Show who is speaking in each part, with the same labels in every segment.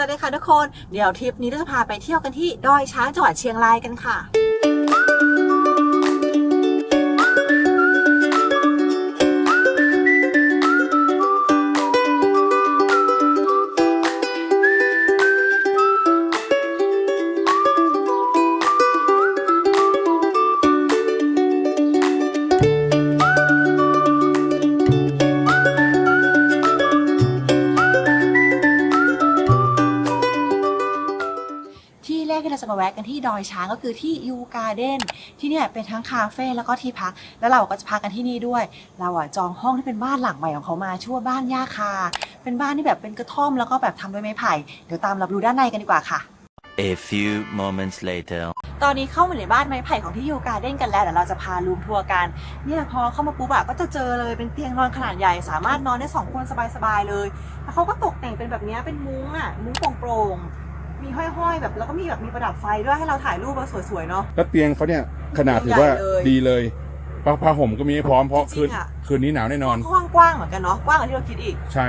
Speaker 1: สวัสดีค่ะทุกคน เดี๋ยวทริปนี้เราจะพาไปเที่ยวกันที่ดอยช้างจังหวัดเชียงรายกันค่ะ กที่เราจะมาแวะกันที่ดอยช้างก็คือที่ยูการ์เด้นที่เนี่ยเป็นทั้งคาเฟ่แล้วก็ที่พัก แล้วเราก็จะพักกันที่นี่ด้วย เราอะจองห้องที่เป็นบ้านหลังใหม่ของเขามาชื่อว่าบ้านย่าคา เป็นบ้านที่แบบเป็นกระท่อมแล้วก็แบบทำด้วยไม้ไผ่เดี๋ยวตามเราไปดูด้านในกันดีกว่าค่ะ
Speaker 2: A few moments later.
Speaker 1: ตอนนี้เข้ามาในบ้านไม้ไผ่ของที่ยูการ์เด้นกันแล้วเดี๋ยวเราจะพารูมทัวร์กัน เนี่ยพอเข้ามาปุ๊บอะก็จะเจอเลยเป็นเตียงนอนขนาดใหญ่ สามารถนอนได้สองคนสบายๆเลย แล้วเขาก็ตกแต่งเป็นแบบเนี้ยเป็นมุ้งอะมุ้งโปร่งๆ มีห้อยๆ แบบแล้วก็มีแบบมีประดับไฟด้วยให้เราถ่ายรูปมาสวยๆเนาะ
Speaker 3: แล้วเตียงเขาเนี่ยขนาดถือว่า
Speaker 1: ใหญ่เลย
Speaker 3: ดีเลยผ้าผ้าห่มก็มีให้พร้อมเพราะ
Speaker 1: จริ
Speaker 3: คืน
Speaker 1: งๆอะ
Speaker 3: คืนนี้หนาวแน่นอน
Speaker 1: ห้องกว้างเหมือนกันเนาะกว้างกว่าที่เราคิดอีก
Speaker 3: ใช่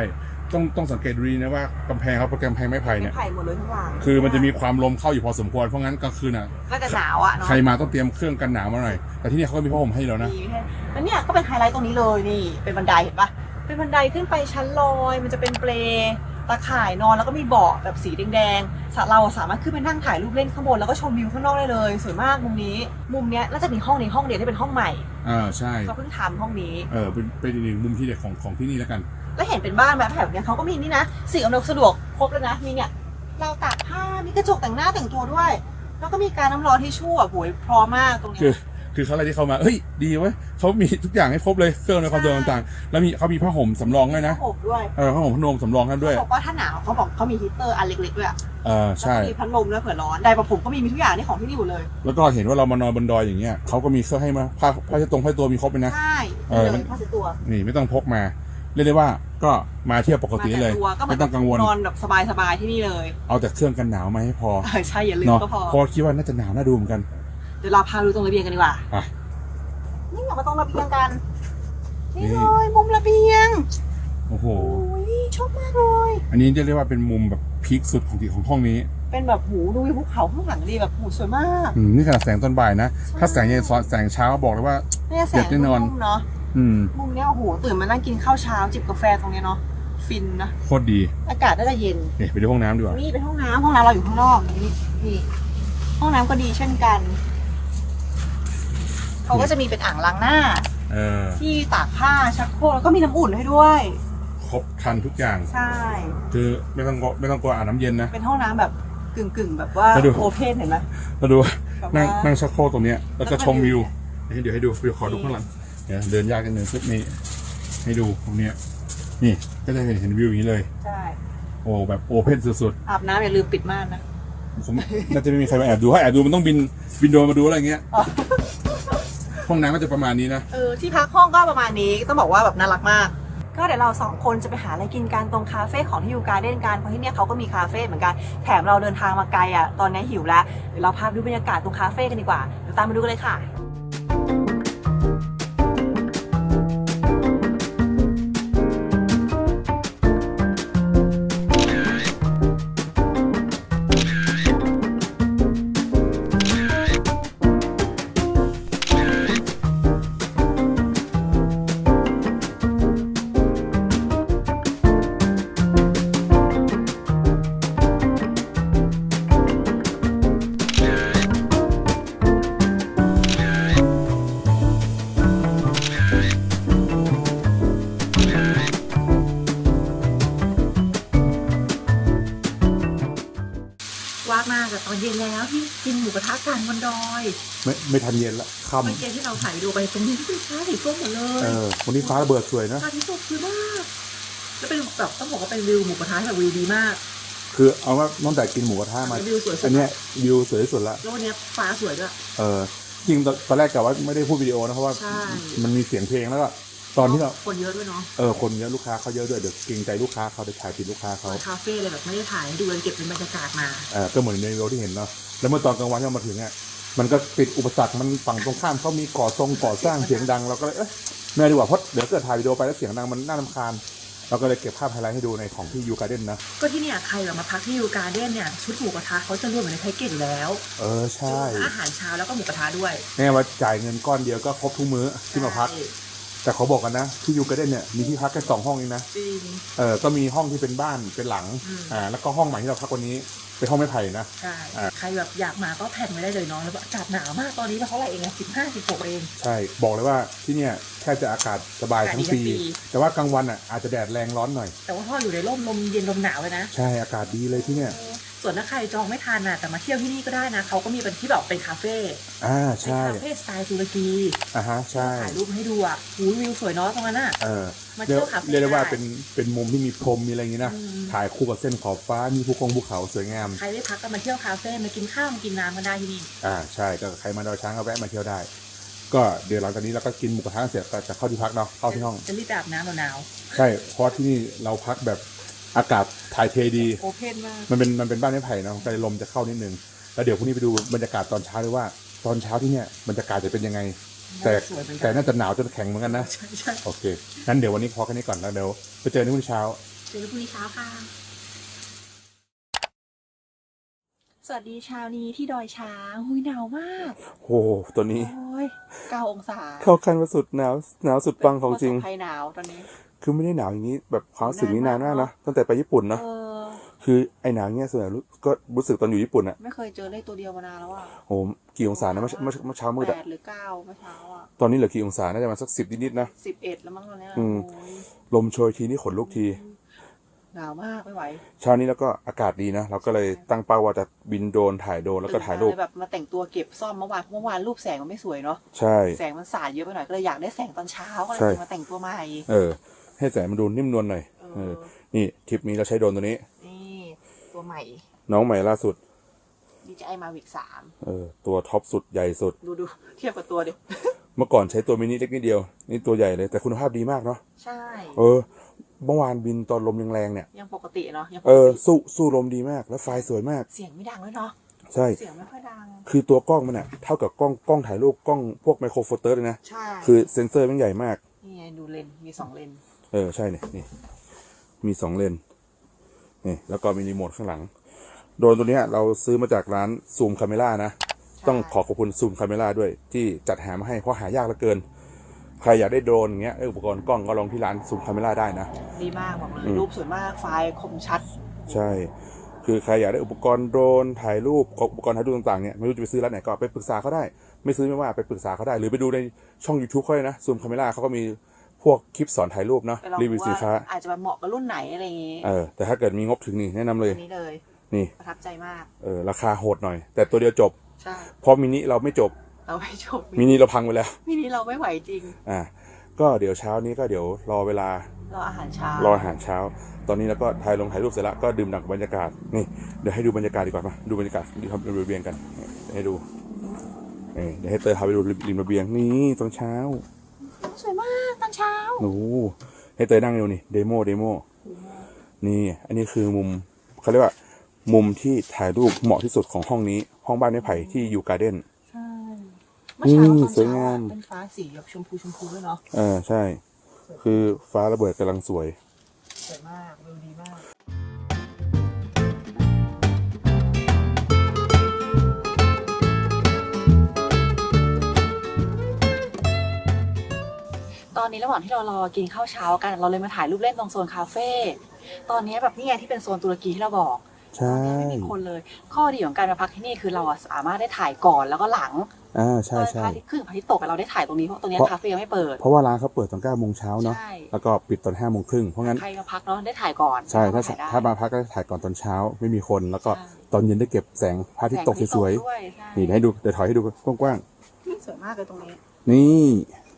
Speaker 3: ต้องต้องสังเกตดูดีนะว่ากำแพงเขาเป็นกำแพงไม้ไผ่
Speaker 1: ไม้
Speaker 3: เนี่ย
Speaker 1: ไผ่หมดเลยทั้งหลัง
Speaker 3: คือมันจะมีความลมเข้าอยู่พอสมควรเพราะงั้นกลางคืนอะ
Speaker 1: ก็จะหนาวอะเนาะ
Speaker 3: ใครมาต้องเตรียมเครื่องกันหนาวมาหน่อย แต่ที่นี่เขาก็มีผ้าห่มให้แล้วนะ
Speaker 1: มีให้แล้วเนี่ยก็เป็นไฮไลท์ตรงนี้เลยนี่ เป็นบันไดเห็นปะเป็นบันไดขึ้นไปชั้นลอย มันจะเป็นเปล ตะข่ายนอนแล้วก็มีเบาะแบบสีแดงๆสะเราสามารถขึ้นไปนั่งถ่ายรูปเล่นข้างบนแล้วก็ชมวิวข้างนอกได้เลยสวยมากมุมนี้ มุมเนี้ยน่าจะมีห้องนี้ห้องเดียวที่เป็นห้องใหม่
Speaker 3: อ่าใช่
Speaker 1: เขาเพิ่งทำห้องนี้
Speaker 3: เออเป็นเป็นอีกหนึ่งมุมที่เด็ดของของที่นี่แล้วกัน
Speaker 1: แล้วเห็นเป็นบ้านแบบแบบเนี้ยเขาก็มีนี่นะสิ่งอำนวยความสะดวกครบเลยนะมีเนี่ยเราวตากผ้ามีกระจกแต่งหน้าแต่งตัวด้วย แล้วก็มีการน้ำร้อนที่ชั่วโอ้ยพร้อมมากตรงเนี้ย
Speaker 3: คือ คือเขาอะไรที่เขามาเฮ้ยดีเว้ยเขามีทุกอย่างให้ครบเลยเครื่องในความสะดวกต่างๆ แล้วมีเขามีผ้าห่มสำรองด้วยนะ
Speaker 1: อบด้วย
Speaker 3: เออผ้าห่มพัดลมสำรองนั่นด้วย
Speaker 1: เขาบอกว่าถ้าหนาวเขาบอกเขามีฮีตเตอร์อันเล็กๆด้วยอะ
Speaker 3: เออใช่
Speaker 1: แล้วก็มีพัดลมด้วยเผื่อร้อนไดร์ประผมก็มีมีทุกอย่างนี่ของที่นี่หมดเลย
Speaker 3: แล้วก็เห็นว่าเรามานอนบนดอยอย่างเงี้ยเขาก็มีเครื่องให้มาผ้าผ้าเช็ดตรงผ้าตัวมีครบเลยนะ
Speaker 1: ใช่
Speaker 3: เออ
Speaker 1: เลยผ้าเช็ดตัว
Speaker 3: นี่ไม่ต้องพกมา เรียกได้ว่าก็มาเที่ยวปกติได้เลย
Speaker 1: มาแต่ตัวก็เหมื
Speaker 3: ไม่
Speaker 1: อน
Speaker 3: ต้องกังวล
Speaker 1: นอนแบบสบายๆที่นี่เลย
Speaker 3: เอาแต่เครื่องกันหนาวมาให้พอ
Speaker 1: เออใช่อย่าลืม
Speaker 3: เนาะ
Speaker 1: ก็พอ
Speaker 3: เพราะคิดว่าน่าจะหนาวน่าดูเหมือนกัน
Speaker 1: เดี๋ยวเราพาดูตรงระเบียงกันดีกว่า
Speaker 3: อะ
Speaker 1: นี่เรามาตรงระเบียงกัน นี่
Speaker 3: นี่
Speaker 1: เลยมุมระเบียง
Speaker 3: โอ้โห
Speaker 1: โอ้ยชอบมากเลย
Speaker 3: อันนี้จะเรียกว่าเป็นมุมแบบพีคสุดของที่ของห้องนี้
Speaker 1: เป็นแบบหูดูวิวภูเขาข้างหลังดีแบบหูสวยมาก
Speaker 3: อืมนี่ขนาดแสงตอนบ่ายนะ ถ้าแสงเย็นสอนแสงเช้าบอกเลยว่า
Speaker 1: เนี่ยแสง
Speaker 3: เด็ดแน่นอน
Speaker 1: มุมเนาะ
Speaker 3: อืม
Speaker 1: มุมเนี้ยโอ้โหตื่นมานั่งกินข้าวเช้าจิบกาแฟตรงเนี้ยเนาะฟินนะ
Speaker 3: โคตรดี
Speaker 1: อากาศน่าจะเย็น
Speaker 3: เอ๊ะไปดูห้องน้ำดีกว่า
Speaker 1: นี่เป็นห้องน้ำห้องน้ำเราอยู่ข้างนอกนี่นี่ห้องน้ำก็ดีเช่นกัน เขาก็จะมีเป็นอ่างล้างหน้า
Speaker 3: เออ
Speaker 1: ที่ตากผ้าชักโครกแล้วก็มีน้ำอุ่นให้ด้วย
Speaker 3: ครบครันทุกอย่าง
Speaker 1: ใช่
Speaker 3: คือไม่ต้องกลัวไม่ต้องกลัวอาบน้ำเย็นนะ
Speaker 1: เป็นห้องน้ำแบบกึ่งกึ่งๆแบบว่า
Speaker 3: แล้วดู
Speaker 1: โอเพนเห็นไหม
Speaker 3: มาดู
Speaker 1: แบบ
Speaker 3: นั่ง
Speaker 1: ว่า
Speaker 3: นั่งชักโครกตรงเนี้ยแล้วก็
Speaker 1: แล้วก็
Speaker 3: ชมวิว
Speaker 1: ดู
Speaker 3: เดี๋ยวให้ดูเดี๋ยวขอดูข้างหลังเดี๋ยวเดินยากกันหนึ่งปึ๊บนี่ให้ดูตรงเนี้ยนี่ก็จะเห็นเห็นวิวอย่างนี้เลย
Speaker 1: ใช่
Speaker 3: โอ้แบบโอเพนสุด
Speaker 1: อาบน้ำอย่าลืมปิดม่านนะ
Speaker 3: ๆผมน่าจะไม่มีใครมาแอบดูถ้าแอบดูมันต้องบินบินโดรนมาดูอะไรเงี้ย
Speaker 1: อ๋อ
Speaker 3: ห้องน้ำก็จะประมาณนี้นะ
Speaker 1: เออที่พักห้องก็ประมาณนี้ต้องบอกว่าแบบน่ารักมาก ก็เดี๋ยวเราสองคนจะไปหาอะไรกินกันตรงคาเฟ่ของที่ยูการเด่นกันเพราะที่เนี่ยเขาก็มีคาเฟ่เหมือนกันแถมเราเดินทางมาไกลอะตอนนี้หิวแล้วเดี๋ยวเราพาไปดูบรรยากาศตรงคาเฟ่กันดีกว่าเดี๋ยวตามมาดูกันเลยค่ะ มูกระทะกันบนดอย
Speaker 3: ไม่ไม่ทันเย็นละค่
Speaker 1: เมื่อกี้ที่เราถ่ายวิดีโอไปตรงนี้ที่เป็นฟ้าสีส้มหมดเลำย
Speaker 3: เออวันนี้ฟ้าระเบิดสวยนะ
Speaker 1: ฟ้าที่สดสวยมากแล้วเป็นแบบต้องบอกว่าเป็นวิวหมูกระทะที่แบบวิวดีมาก
Speaker 3: คือเอาว่าตั้งแต่กินหมูกระทะมา
Speaker 1: วิวสวยสุ
Speaker 3: อั
Speaker 1: ด
Speaker 3: นเนี้ยวิวสวยที่สุดละ
Speaker 1: แล้ววันเนี้ยฟ้าสวยด้วย
Speaker 3: เออจริงตอนตอนแรกกะว่าไม่ได้พูดวิดีโอนะเพราะว่า
Speaker 1: ใช่
Speaker 3: มันมีเสียงเพลงแล้วก็ตอนที่เรา
Speaker 1: คนเยอะด้วยเนาะ
Speaker 3: เออคนเยอะลูกค้าเขาเยอะด้วยเดี๋ยวเกรงใจลูกค้าเขาเดี๋ยวถ่ายผิดลูกค้าเขา
Speaker 1: คาเฟ่เลยแบบไม่ได้ถ่ายให้ดูเลยเก็บเป็นบรรยากาศมา
Speaker 3: เออก็เหมือนในวิดีโอที่เห็นเนาะ แล้วเมื่อตอนกลางวันที่เรามาถึงอะมันก็ติดอุปสรรค มันฝั่งตรงข้ามเขามีก่อทรงก่อสร้างเสียงดัง เราก็เลยเอ้ยไม่เอาดีกว่าเพราะเดี๋ยวเกิดถ่ายวิดีโอไปแล้วเสียงดังมันน่ารำคาญ เราก็เลยเก็บภาพไฮไลท์ให้ดูในของที่ยูการ์เด้นนะ
Speaker 1: ก็ที่เนี่ยใครแบบมาพักที่ยูการ์เด้นเนี่ยชุดหมูกระทะเขาจะรวมอยู่ในแพ็กเกจอยู่แล้ว
Speaker 3: เออ ใช่
Speaker 1: อาหารเช้าแล้วก็หมูกระทะด้วย
Speaker 3: แน่ว่าจ่ายเงินก้อนเดียวก็ครบทุกมื้อที่มาพัก
Speaker 1: ใช่
Speaker 3: แต่เขาบอกกันนะ ที่ยูการ์เด้นเนี่ยมีที่พักแค่สองห้องเองนะ
Speaker 1: จริง
Speaker 3: เออก็มีห้องที่เป็นบ้านเป็นหลัง
Speaker 1: อืม
Speaker 3: อ่าแล้วก็ห้องใหม่ที่เราพักวันนี้เป็นห้องไม้ไผ่นะ
Speaker 1: ใช่
Speaker 3: อ่า
Speaker 1: ใครแบบอยากมาก็แผ่นไม่ได้เลยเน้องแล้วอากาศหนาวมากตอนนี้มันเท่าไหร่เองอะสิบห้าสิบหกเอง
Speaker 3: ใช่บอกเลยว่าที่เนี่ยแค่จะอากาศสบายทั้งปี
Speaker 1: อากาศดีทั้งปี
Speaker 3: แต่ว่ากลางวันอะอาจจะแดดแรงร้อนหน่อย
Speaker 1: แต่ว่าพ่ออยู่ในร่มลมเย็นลมหนาวเลยนะ
Speaker 3: ใช่อากาศดีเลยที่เนี่ย
Speaker 1: ส่วนถ้าใครจองไม่ทันน่ะแต่มาเที่ยวที่นี่ก็ได้นะเขาก็มีเป็นที่แบบเป็นคาเฟ่
Speaker 3: อ่า
Speaker 1: เป็น
Speaker 3: ใช่
Speaker 1: คาเฟ่สไตล์ตุรกี
Speaker 3: อ่าฮะใช่
Speaker 1: ถ่ายรูปให้ดูอะหูวิวสวยเนาะตรงนั้นอะ
Speaker 3: เออ
Speaker 1: มาเที่
Speaker 3: เรียก
Speaker 1: ยวคาเฟ่
Speaker 3: เรียกได้ว่า
Speaker 1: ได้
Speaker 3: เป็นเป็นมุมที่มีพรมมีอะไรอย่างงี้นะ
Speaker 1: อืม
Speaker 3: ถ่ายคู่กับเส้นขอบฟ้ามีภูคงภูเขาสวยงาม
Speaker 1: ใครได้พักก็มาเที่ยวคาเฟ่มากินข้าวมากินน้ำกันได้ที่นี่
Speaker 3: อ่าใช่ก็ใครมาดอยช้างก็แวะมาเที่ยวได้ ก็เดี๋ยวหลังจากนี้เราก็กินหมูกระทะเสร็จก็จะเข้าที่พักเนาะเข้าที่ห้อง
Speaker 1: จะรีบไปอาบน้ำหนาว
Speaker 3: ใช่เพราะที่นี่เราพักแบบ อากาศถ่ายเทดี
Speaker 1: ๆโอเพนมาก
Speaker 3: มันเป็นมันเป็นบ้านไม้ไผ่เนาะก็เลยลมจะเข้านิดนึง แล้วเดี๋ยวพรุ่งนี้ไปดูบรรยากาศตอนเช้าด้วยว่า ตอนเช้าที่เนี่ยบรรยากาศจะเป็นยังไง แต่
Speaker 1: สวยเหมือนกั
Speaker 3: แต่น่าจะหนาวจนแข็งเหมือนกันนะ
Speaker 1: ใช่ใช่
Speaker 3: โอเค งั้นเดี๋ยววันนี้พอแค่นี้ก่อนแล้วเดี๋ยวไปเจอในพรุ่งนี้เช้า
Speaker 1: เจอกันพรุ่งนี้เช้าค่ะ สวัสดีเช้านี้ที่ดอยช้างหุยหนาวมาก
Speaker 3: โอ้โหตัวนี้
Speaker 1: โอ้ยเก้าองศา
Speaker 3: เข้าขั้นว่าสุดหนาวหนาวสุดปังของจริง
Speaker 1: ประสบภัยหนาวตอนนี้
Speaker 3: คือไม่ได้หนาวอย่างนี้แบบความรู้สึกนี้นานมากนะตั้งแต่ไปญี่ปุ่นเนาะ
Speaker 1: เออ
Speaker 3: คือไอ้หนาวเงี้ยส่วนใหญ่รู้ก็รู้สึกตอนอยู่ญี่ปุ่นอะ
Speaker 1: ไม่เคยเจอเลขตัวเดียวมานานแล้วอะ
Speaker 3: โอ้โหกี่องศานะเมื่อเมื่อเมื่อเช้ามืด
Speaker 1: แป
Speaker 3: อะ
Speaker 1: ดหรือเก้าเมื่อเช้าอะ
Speaker 3: ตอนนี้เหลือกี่องศาน่าจะมาสักสิบนิดๆนะ
Speaker 1: สิบเอ็ดแล้วมั้งตอนเนี้ย
Speaker 3: อืม
Speaker 1: โอ้ย
Speaker 3: ลมโชยทีนี่ขนลุกที
Speaker 1: หนาวมากไม่ไหว
Speaker 3: เช้านี้แล้วก็อากาศดีนะ เราก็เลยตั้งเป้าว่าจะบินโดรนถ่ายโดรนแล้วก็ถ่ายรูป
Speaker 1: ตื่นมเลแบบมาแต่งตัวเก็บซ่อมเมื่อวานเมื่อวานรูปแสงมันไม่สวยเนาะ
Speaker 3: ใช่
Speaker 1: แสงมันสาดเยอะไปหน่อยก็เลยอยากได้แสงตอนเช้าก็เลย
Speaker 3: ใช่
Speaker 1: มาแต่งตัวใหม่
Speaker 3: เออ ให้แสงมันดูนิ่มนวลหน่อย
Speaker 1: เอ
Speaker 3: เออ
Speaker 1: อ
Speaker 3: นี่ทริปนี้เราใช้โดรนตัวนี้
Speaker 1: นี่ตัวใหม่
Speaker 3: น้องใหม่ล่าสุด
Speaker 1: DJI Mavic 3
Speaker 3: เออตัวท็อปสุดใหญ่สุด
Speaker 1: ดูดูเทียบกับตัวดิ
Speaker 3: เมื่อก่อนใช้ตัวมินิเล็กนิดเดียว นี่ตัวใหญ่เลยแต่คุณภาพดีมากเนาะ
Speaker 1: ใช่
Speaker 3: เออเมื่อวานบินตอนลมแรงๆเนี่ย
Speaker 1: ยังปกติเนาะยังป
Speaker 3: เอกอ
Speaker 1: ติ
Speaker 3: สู้สู้ลมดีมากแล้วไฟล์สวยมาก
Speaker 1: เสียงไม่ดังด้วยเนาะ
Speaker 3: ใช่
Speaker 1: เสียงไม่ค่อยดัง
Speaker 3: คือตัวกล้องมันอะเท่ากับกล้องกล้องถ่ายรูปกล้องพวกไมโครโฟเตอร์เลยนะ
Speaker 1: ใช่
Speaker 3: คือเซนเซอร์มันใหญ่มาก
Speaker 1: นี่ไงดูเลนส์มีสองเลนส์
Speaker 3: เออใช่เนี่ยนี่มีสองเลนนี่แล้วก็มีรีโมทข้างหลัง โดรนตัวเนี้ยเราซื้อมาจากร้านซูมคาเมล่านะ ต้องขอขอบคุณซูมคาเมล่าด้วย ที่จัดหามาให้เพราะหายากเหลือเกิน ใครอยากได้โดรนอย่างเงี้ยเอออุปกรณ์กล้องก็ลองที่ร้านซูมคาเมล่าได้นะ
Speaker 1: ดีมากบอกเลย
Speaker 3: อืม
Speaker 1: รูปสวยมากไฟล์คมชัด
Speaker 3: ใช่ คือใครอยากได้อุปกรณ์โดรนถ่ายรูปอุปกรณ์ถ่ายรูปต่างๆเนี่ยไม่รู้จะไปซื้อร้านไหนก็ไปปรึกษาเขาได้ ไม่ซื้อไม่ว่าไปปรึกษาเขาได้ หรือไปดูในช่อง YouTube เขาเลยนะซูมคาเมล่าเขาก็มี พวกคลิปสอนถ่ายรูปเนาะ
Speaker 1: ไปลอง
Speaker 3: รี
Speaker 1: ดู
Speaker 3: วิวสินค้า
Speaker 1: ว่าอาจจะมาเหมาะกับรุ่นไหนอะไรอย่างงี้
Speaker 3: เออ แต่ถ้าเกิดมีงบถึงนี่แนะนำเลย
Speaker 1: อันนี้เลย
Speaker 3: นี่
Speaker 1: ประทับใจมาก
Speaker 3: เออ ราคาโหดหน่อย แต่ตัวเดียวจบ
Speaker 1: ใช่
Speaker 3: เพราะมินิเราไม่จบ
Speaker 1: เราไม่จบ
Speaker 3: มินิเราพังไปแล้ว
Speaker 1: มินิเราไม่ไหวจริง
Speaker 3: อ่า ก็เดี๋ยวเช้านี้ก็เดี๋ยวรอเวลา ร
Speaker 1: ออาหารเช้าร
Speaker 3: ออาหารเช้า ตอนนี้เราก็ถ่ายลงถ่ายรูปเสร็จแล้วก็ดื่มด่ำกับบรรยากาศ นี่ เดี๋ยวให้ดูบรรยากาศดีกว่ามาดูบรรยากาศริมระเบียงกันนี่ให้ดูเออเดี๋ยวให้เตยพาไปดูริมระเบียงนี่ตอนเช้า โอ้โหให้เตยนั่งดูนี่เดโมเดโมนี่อันนี้คือมุมเขาเรียกว่า มุมที่ถ่ายรูปเหมาะที่สุดของห้องนี้ ห้องบ้านไม้ไผ่ที่ยูการ์เด้น
Speaker 1: ใช่เมื่อเช้าตอน
Speaker 3: สวย
Speaker 1: เช้างา
Speaker 3: ม
Speaker 1: อะเป็นฟ้าสีแบบชมพูชมพูด้วยเนาะ
Speaker 3: เออใช่ คือฟ้าระเบิดกำลังสวย
Speaker 1: สวยมากวิวดีมาก อนนี้ระหว่างที่เรารอกินข้าวเช้ากัน เราเลยมาถ่ายรูปเล่นตรงโซนคาเฟ่ตอนนี้แบบนี่ไงที่เป็นโซนตุรกีที่เราบอก
Speaker 3: ใช่
Speaker 1: ตอนนี้ไม่มีคนเลย ข้อดีของการมาพักที่นี่คือเราอะสามารถได้ถ่ายก่อนแล้วก็หลัง
Speaker 3: อ่าใช่
Speaker 1: ตอน
Speaker 3: ใช่
Speaker 1: พระอาทิตย์ขึ้นพระอาทิตย์ตกไปเราได้ถ่ายตรงนี้เพราะตรงนี้
Speaker 3: เพราะ
Speaker 1: คาเฟ่ยังไม่เปิด
Speaker 3: เพราะว่าร้านเขาเปิดตอนเก้าโมงเช้าเนาะ
Speaker 1: ใช่
Speaker 3: แล้วก็ปิดตอนห้าโมงครึ่งเพราะงั้น
Speaker 1: ใครมาพักเนาะได้ถ่ายก่อน
Speaker 3: ใช่ถ้า
Speaker 1: ถ่ายได้
Speaker 3: ถ้ามาพักก็ถ่ายก่อนตอนเช้าไม่มีคนแล้วก็
Speaker 1: ใช่
Speaker 3: ตอนเย็นได้เก็บแสงพระอาทิตย์ตกสวย
Speaker 1: แสงพระอาทิตย์ตกด้วยใช่
Speaker 3: ๆนี่เดี๋ยวให้ดูเดี๋ยวถอยให้ดูกว้าง
Speaker 1: สวยมากเลยตรงนี้
Speaker 3: ๆนี่
Speaker 1: เป็นแบบ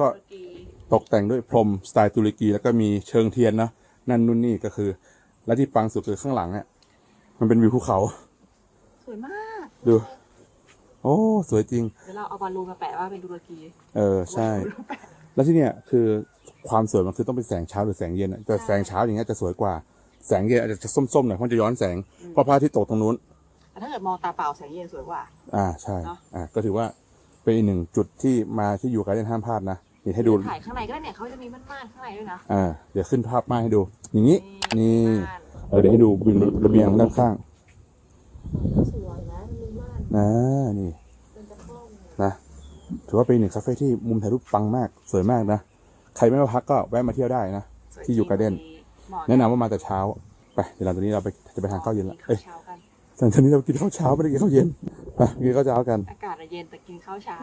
Speaker 3: ก็
Speaker 1: ตุรกี
Speaker 3: ตกแต่งด้วยพรมสไตล์ตุรกี แล้วก็มีเชิงเทียนเนาะนั่นนู่นนี่ก็คือ และที่ปังสุดคือข้างหลังอะมันเป็นวิวภูเขา
Speaker 1: สวยมาก
Speaker 3: ดู โอ้ สวยจริง
Speaker 1: เดี๋ยวเราเอาบอลลูนมาแปะว่าเป็นตุรกี
Speaker 3: เออ ใช่ แล้วที่เนี่ยคือความสวยมันคือต้องเป็นแสงเช้าหรือแสงเย็นอะแต่แสงเช้าอย่างเงี้ยจะสวยกว่า แสงเย็นอาจจะส้มๆหน่อยเพราะมันจะย้อนแสง เพราะพระอาทิตย์ตกตรงนู้น
Speaker 1: แต่ถ้าเกิดมองตาเปล่าแสงเย็นสวยกว่า
Speaker 3: อ่า ใช่
Speaker 1: เนอะ
Speaker 3: อ่า ก็ถือว่า เป็นอีกหนึ่งจุดที่มาที่อยู่การเล่นห้ามพลาดนะนี่ให้ดู
Speaker 1: ถ่ายข้างในก็ได้เนี่ยเขาจะมีม่านๆข้างในด้วยนะ
Speaker 3: อ่าเดี๋ยวขึ้นภาพมาให้ดู อย่างนี้นี่
Speaker 1: ม่าน
Speaker 3: เออเดี๋ยวให้ดูวิวระเบียงด้านข้าง
Speaker 1: สวยนะมีม่าน
Speaker 3: นะนี่
Speaker 1: เป็นกระท่อม
Speaker 3: นะถือว่าเป็นหนึ่งคาเฟ่ที่มุมถ่ายรูปปังมากสวยมากนะใครไม่มาพักก็แวะมาเที่ยวได้นะ
Speaker 1: สวย
Speaker 3: ที่อยู่ Garden
Speaker 1: เหมาะ
Speaker 3: แนะนำว่ามาแต่เช้า ไปเดี๋ยวหลังจากนี้เราไปจะไปทานข้าวเย็นละ
Speaker 1: กิ
Speaker 3: เอ้ย
Speaker 1: ข้าวเช้ากัน
Speaker 3: หลังจากนี้เรากินข้าวเช้าไม่ได้กินข้าวเย็นไป กินข้าวเช้ากัน
Speaker 1: อากาศอะเย็นแต่กินข้าวเช้า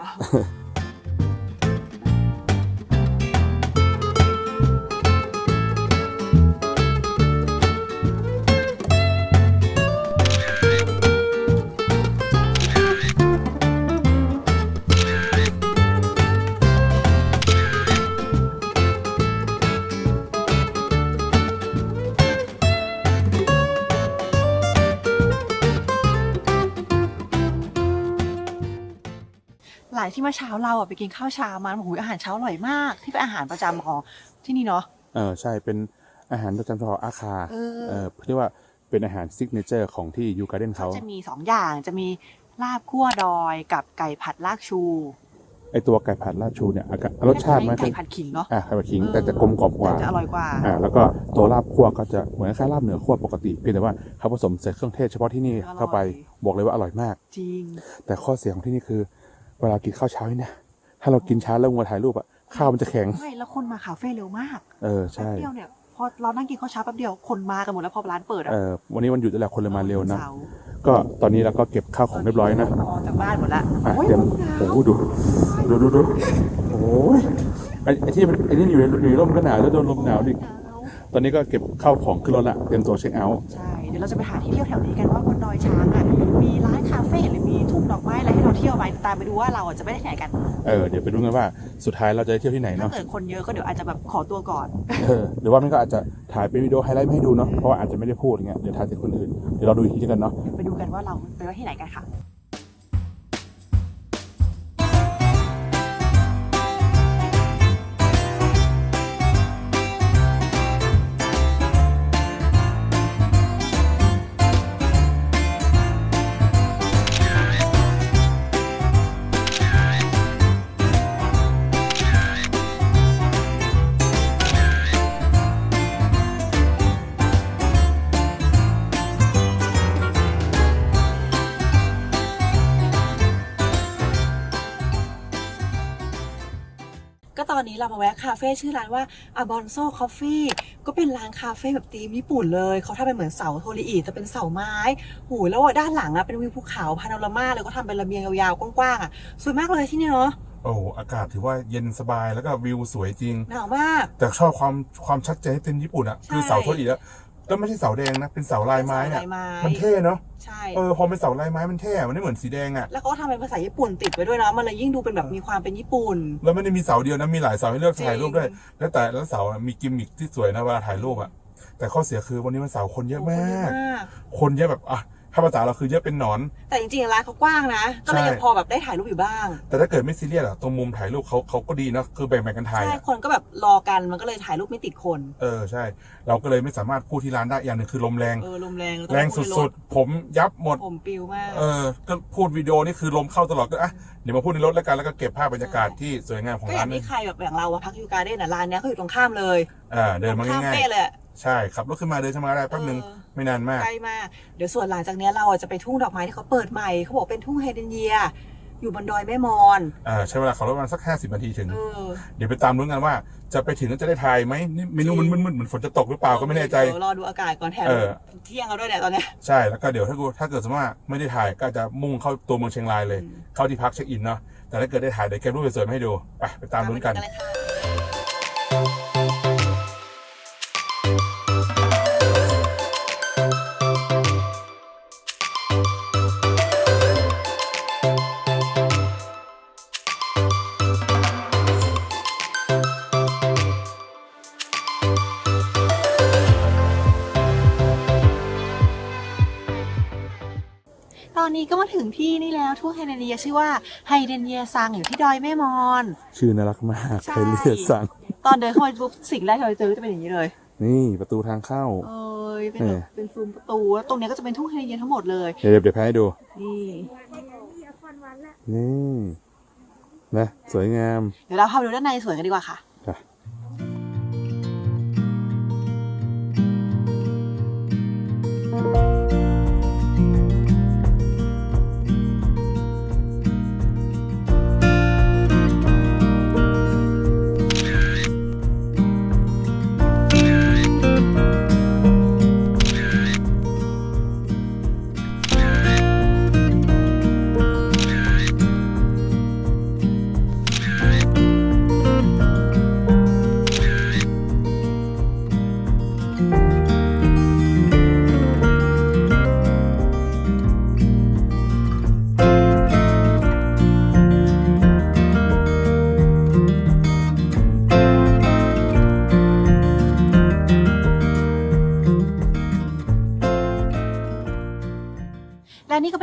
Speaker 1: หลายที่เมื่อเช้าเราอะไปกินข้าวเช้ามันโอ้โหอาหารเช้าอร่อยมาก ที่เป็นอาหารประจำของที่นี่เนาะ
Speaker 3: เออใช่เป็นอาหารประจำของอาคา
Speaker 1: เออ
Speaker 3: เออเรียกว่าเป็นอาหารซิกเนเจอร์ของที่ยูการ์เดนเขา
Speaker 1: จะมีสองอย่างจะมีลาบคั่วดอยกับไก่ผัดลากชู
Speaker 3: ไอตัวไก่ผัดลาดชูเนี่ยอาการสชาติมัน
Speaker 1: ไก่ผัดขิงเนาะ
Speaker 3: อะไก่ผัดขิงแต่จะกลมกล่อมกว่า
Speaker 1: แต่จะอร่อยกว่า
Speaker 3: อ่าแล้วก็ตัวลาบคั่วก็จะเหมือนคล้ายๆลาบเหนือคั่วปกติเพียงแต่ว่าเขาผสมใส่เครื่องเทศเฉพาะที่นี่
Speaker 1: อร่อย
Speaker 3: เข้าไปบอกเลยว่าอร่อยมาก
Speaker 1: จริง
Speaker 3: แต่ข้อเสียของที่นี่คือ เวลากินข้าวเช้านี่นะถ้าเรากินช้าแล้วมัวถ่ายรูปอะข้าวมันจะแข็ง
Speaker 1: ไม่แล้วคนมาคาเฟ่เร็วมาก
Speaker 3: เออ
Speaker 1: แป๊บ
Speaker 3: ใช่
Speaker 1: เดียวเนี่ยพอเรานั่งกินข้าวเช้าแป๊บเดียวคนมากันหมดแล้วพอร้านเปิดอะ
Speaker 3: เออวันนี้วันหยุดแล้วแหละคนเลยมาเร็วนะ
Speaker 1: สาร์
Speaker 3: ก็ตอนนี้เราก็เก็บข้าวของเรียบร้อยนะ
Speaker 1: ออกจากบ้านหมดละ
Speaker 3: อะ
Speaker 1: โอ้ย
Speaker 3: เตรียม
Speaker 1: หนาว
Speaker 3: โอ้โหดูดูดูดูโอ้ยไอ้ไอ้ที่มันไอ้นี่อยู่ในอยู่ในร่มก็หนาวแล้วโดนลมหนาวดิ
Speaker 1: หนาว
Speaker 3: ตอนนี้ก็เก็บข้าวของขึ้นรถละเตรียมตัวเช็คเอาท์
Speaker 1: ใช่ เดี๋ยวเราจะไปหาที่เที่ยวแถวนี้กันว่าบนดอยช้างอะมีร้านคาเฟ่หรือมีทุ่งดอกไม้อะไรให้เราเที่ยวไหมตามไปดูว่าเราอะจะไปได้ที่ไหนกัน
Speaker 3: เออเดี๋ยวไปดูกันว่าสุดท้ายเราจะได้เที่ยวที่ไหน
Speaker 1: ถ้า
Speaker 3: เนาะ
Speaker 1: เกิดคนเยอะก็เดี๋ยวอาจจะแบบขอตัวก่อน
Speaker 3: เออหรือว่ามันก็อาจจะถ่ายเป็นวิดีโอไฮไลท์มาให้ดูเนาะเพราะว่าอาจจะไม่ได้พูดอย่างเงี้ยเดี๋ยวถ่ายจากคนอื่นเดี๋ยวเราดูอีกทีกันเนาะ
Speaker 1: ไปดูกันว่าเราไปว่าที่ไหนกันค่ะ นนี้เรามาแวะคาเฟ่ชื่อร้านว่า a b o n z o Coffee ก็เป็นร้านคาเฟ่แบบธีมญี่ปุ่นเลย เขาทำเป็นเหมือนเสาโทริอิแต่เป็นเสาไม้หูยแล้วอะด้านหลังอะเป็นวิวภูเขาพาโนรามาเลยก็ทำเป็นระเบียงยาวๆกว้างๆอะสวยมากเลยที่นี่เนาะ
Speaker 3: โอ้อากาศถือว่าเย็นสบายแล้วก็วิวสวยจริง
Speaker 1: หนาวมาก
Speaker 3: แต่ชอบความความชัดเจนที่เป็นญี่ปุ่นอะ
Speaker 1: ใช่
Speaker 3: คือเสาโทษอีแล้ว แล้วไม่ใช่เสาแดงนะ เป็นเสาลายไม้
Speaker 1: เป็น
Speaker 3: อะ
Speaker 1: เสาลายไม้
Speaker 3: มันเท่เนาะ
Speaker 1: ใช่
Speaker 3: เออ พอเป็นเสาลายไม้มันเท่อะมันไม่เหมือนสีแดงอะ
Speaker 1: แล้วเขาก็ทำเป็นภาษาญี่ปุ่นติดไว้ด้วยเนาะมันเลยยิ่งดูเป็นแบบมีความเป็นญี่ปุ่น
Speaker 3: แล้วไม่ได้มีเสาเดียวนะ มีหลายเสาให้เลือก
Speaker 1: จริง
Speaker 3: ถ่ายรูปด้วย แล้วแต่แล้วเสาอะมีกิมมิคที่สวยนะเวลาถ่ายรูปอะแต่ข้อเสียคือวันนี้มันเสาคนเยอะมาก คนเยอะแบบอะ ถ้าภาษาเราคือเยอะเป็นหนอน
Speaker 1: แต่จริงๆร้านเขากว้างนะ ก็เลย
Speaker 3: ใช่
Speaker 1: ยังพอแบบได้ถ่ายรูปอยู่บ้าง
Speaker 3: แต่ถ้าเกิดไม่ซีเรียสอะตรงมุมถ่ายรูปเขาเขาก็ดีนะคือแบ่งๆกันถ่าย
Speaker 1: ใช่
Speaker 3: อะ
Speaker 1: คนก็แบบรอกันมันก็เลยถ่ายรูปไม่ติดคน
Speaker 3: เออใช่ เราก็เลยไม่สามารถพูดที่ร้านได้อย่างหนึ่งคือลมแรง
Speaker 1: เออลมแรง
Speaker 3: แรงสุดๆ ผมยับหมด
Speaker 1: ๆผมปิวมาก
Speaker 3: เออ ก็พูดวิดีโอนี่คือลมเข้าตลอดก็อะเดี๋ยวมาพูดในรถแล้วกันแล้วก็เก็บภาพบรรยากาศที่สวยงามของ
Speaker 1: ก็อ
Speaker 3: ร้า
Speaker 1: ย่านง
Speaker 3: นึ
Speaker 1: ที่
Speaker 3: ง
Speaker 1: ใครแบบอย่างเราอะพักยูการ์เด้นอะร้านเนี้ยเขาอยู่ตรงข้ามเลย
Speaker 3: อ่าเดินมา
Speaker 1: ข้าม
Speaker 3: ง่าย
Speaker 1: เป๊ะเลยอะ
Speaker 3: ๆ ใช่ขับรถขึ้นมาเดินชมาได้แป๊บนึง
Speaker 1: เออ
Speaker 3: ไม่นานมาก
Speaker 1: ใกล้มาก เดี๋ยวส่วนหลังจากเนี้ยเราอะจะไปทุ่งดอกไม้ที่เขาเปิดใหม่เขาบอกเป็นทุ่งไฮเดรนเยีย อยู่บนดอยแม่มอน
Speaker 3: อ่าใช้เวลาขับรถประมาณสัก 50 นาทีถึง
Speaker 1: เออ
Speaker 3: เดี๋ยวไปตามลุ้นกันว่าจะไปถึงแล้วจะได้ถ่ายไหมนี่เมนูมันมึนๆเหมือนฝนจะตกหรือเปล่าก็ไม่แน่ใจ
Speaker 1: เดี๋ยวรอดูอากาศก่อนแถม
Speaker 3: เออ
Speaker 1: เที่ยงแล้วด้วยเนี่ยตอนเนี้ย
Speaker 3: ใช่แล้วก็เดี๋ยวถ้ากูถ้าเกิดสมมติว่าไม่ได้ถ่ายก็จะมุ่งเข้าตัวเมืองเชียงรายเลย
Speaker 1: อืม
Speaker 3: เข้าที่พักเช็คอินเนาะแต่ถ้าเกิดได้ถ่ายเดี๋ยวเก็บรูปสวยๆมาให้ดูไปไปตามลุ้นกัน
Speaker 1: ไปเลยค่ะ อนนี้ก็มาถึงที่นี่แล้วทุ่งไฮเดรนเยียชื่อว่าไฮเดรนเยียซังอยู่ที่ดอยแม่มอน
Speaker 3: ชื่อน่ารักมาก
Speaker 1: ใช่
Speaker 3: ใครเรียกสั่ง
Speaker 1: ตอนเดินเข้าไปปุ๊บสิ่งแรกที่เราเจอก็จะเป็นอย่างนี้เลย
Speaker 3: นี่ประตูทางเข้า
Speaker 1: เอ้ยเป็นแบบเป็นซูมประตูแล้วตรงเนี้ยก็จะเป็นทุ่งไฮเดรนเยียทั้งหมดเลย
Speaker 3: เดี๋ยวเดี๋ยวแพ้ให้ดู
Speaker 1: นี่
Speaker 3: นี่ นะ สวยงาม
Speaker 1: เดี๋ยวเราพาไปดูด้านในสวนกันดีกว่าค่ะ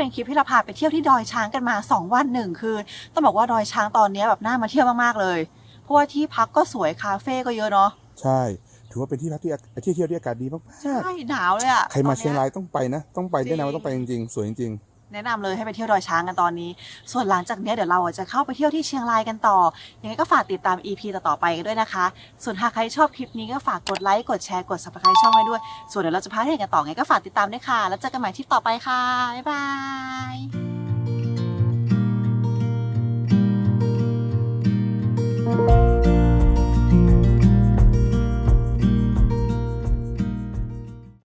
Speaker 1: เป็นคลิปที่เราพาไปเที่ยวที่ดอยช้างกันมา 2 วันหนึ่งคืนต้องบอกว่าดอยช้างตอนนี้แบบน่ามาเที่ยวมากๆเลย เพราะว่าที่พักก็สวยคาเฟ่ก็เยอะเนาะ
Speaker 3: ใช่ ถือว่าเป็นที่พักที่อาที่เที่ยวที่อากาศดีมาก
Speaker 1: ใช่หนาวเลยอะ
Speaker 3: ๆใครมา
Speaker 1: ตอน
Speaker 3: เชียง
Speaker 1: นี้
Speaker 3: รายต้องไปนะ ต้องไป
Speaker 1: จริง
Speaker 3: แนะนำว่าต้องไปจริงๆสวยจริง
Speaker 1: แนะนำเลยให้ไปเที่ยวดอยช้างกันตอนนี้ ส่วนหลังจากนี้เดี๋ยวเราจะเข้าไปเที่ยวที่เชียงรายกันต่อ ยังไงก็ฝากติดตาม EP ต่อๆไปกันด้วยนะคะ ส่วนหากใครชอบคลิปนี้ก็ฝากกดไลค์ กดแชร์ กด subscribe ช่องไว้ด้วย ส่วนเดี๋ยวเราจะพาเที่ยวกันต่อไงก็ฝากติดตามด้วยค่ะ แล้วเจอกันใหม่ทริปต่อไปค่ะ บ๊ายบาย